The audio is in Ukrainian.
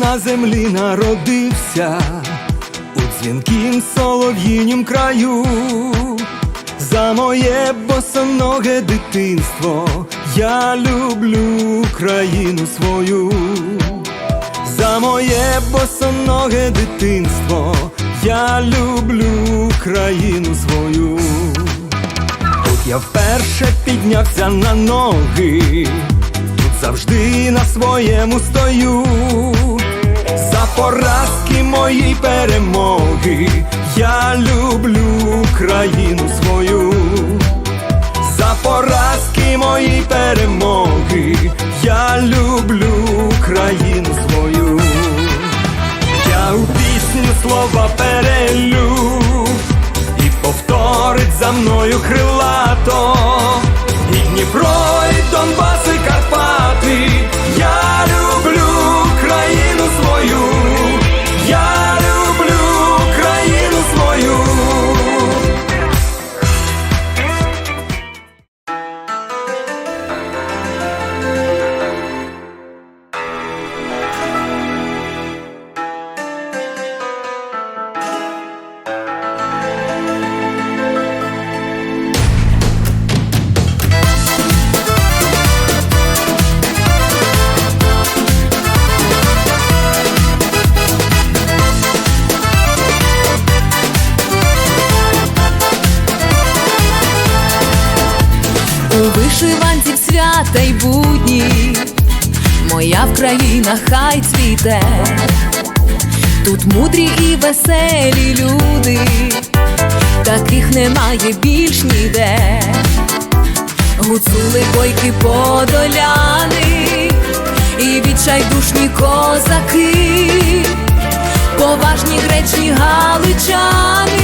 на землі народився у дзвінкім солов'їнім краю. За моє босоноге дитинство я люблю країну свою. За моє босоноге дитинство я люблю країну свою. Тут я вперше піднявся на ноги, тут завжди на своєму стою. Поразки мої перемоги я люблю країну свою. За поразки мої перемоги я люблю країну свою. Я у пісню слова перелю і повторить за мною крилато У вишиванці в свята й будні, моя Вкраїна хай цвіте, тут мудрі і веселі люди, таких немає більш ніде. Гуцули бойки подоляни, і відчайдушні козаки, поважні гречні галичани,